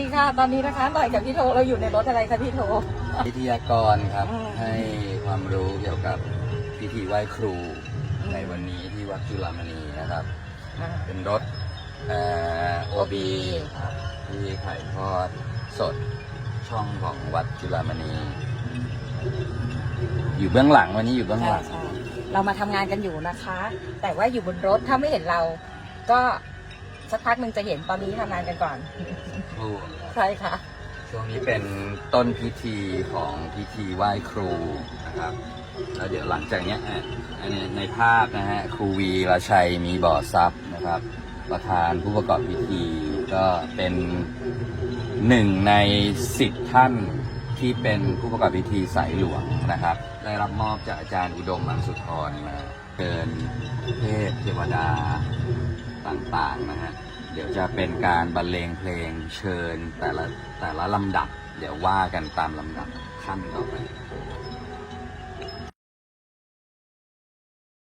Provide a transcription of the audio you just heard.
ดีค่ะ ตอนนี้นะคะหน่อยกับพี่โทเราอยู่ในรถอะไรคะพี่โท วิทยากรครับอืม ให้ความรู้เกี่ยวกับพิธีไหว้ครูอืมในวันนี้ที่วัดจุฬามณีนะครับอ่าเป็นรถโอบีครับที่ถ่ายทอดสดช่องของวัดจุฬามณี อยู่เบื้องหลังวันนี้อยู่เบื้องหใช่ลัง ใช่เรามาทำงานกันอยู่นะคะ แต่ว่าอยู่บนรถถ้าไม่เห็นเราก็ สักพักหนึ่งจะเห็นตอนนี้ทำงานกันก่อน ครู ใช่ค่ะ ช่วงนี้เป็นต้นพิธีของพิธีไหว้ครูนะครับแล้วเดี๋ยวหลังจากเนี้ยอะอันนี้ในภาพนะฮะครูวีรชัยมีบ่อทรัพย์นะครับ ประธานผู้ประกอบพิธีก็เป็นหนึ่งในสิบท่านที่เป็นผู้ประกอบพิธีสายหลวงนะครับ ได้รับมอบจากอาจารย์อุดมอังสุธรมาเชิญเทพเทวดาต่างๆนะฮะ เดี๋ยวจะเป็นการบรรเลงเพลงเชิญแต่ละแต่ละลำดับ เดี๋ยวว่ากันตามลำดับขั้นต่อไป